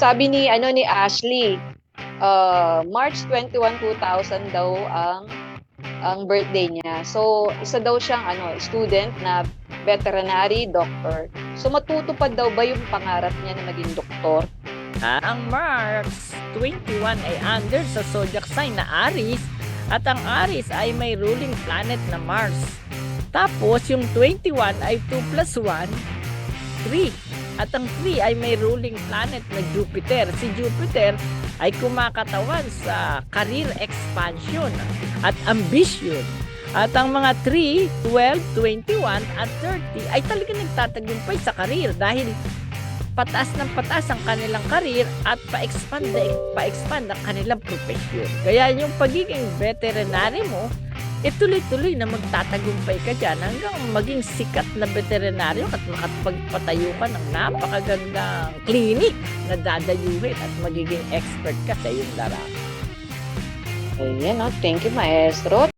sabi ni ano ni Ashley, uh, March 21, 2000 daw ang ang birthday niya. So, isa daw siyang ano, student na veterinary doctor. So, matutupad daw ba yung pangarap niya na maging doktor? Ah, ang Mars 21 ay under sa zodiac sign na Aries at ang Aries ay may ruling planet na Mars. Tapos yung 21 ay 2 plus 1, 3. At ang 3 ay may ruling planet na Jupiter. Si Jupiter ay kumakatawan sa career expansion at ambition. At ang mga 3, 12, 21 at 30 ay talaga nagtatagumpay sa career dahil pataas ng pataas ang kanilang career at pa-expand pa-expand ang kanilang profession. Kaya yung pagiging veterinary mo, eh tuloy-tuloy na magtatagumpay ka dyan hanggang maging sikat na veterinaryo at makapagpatayo ka ng napakagandang clinic na dadayuhin at magiging expert ka sa iyong larangan. Ayan, oh, thank you, maestro.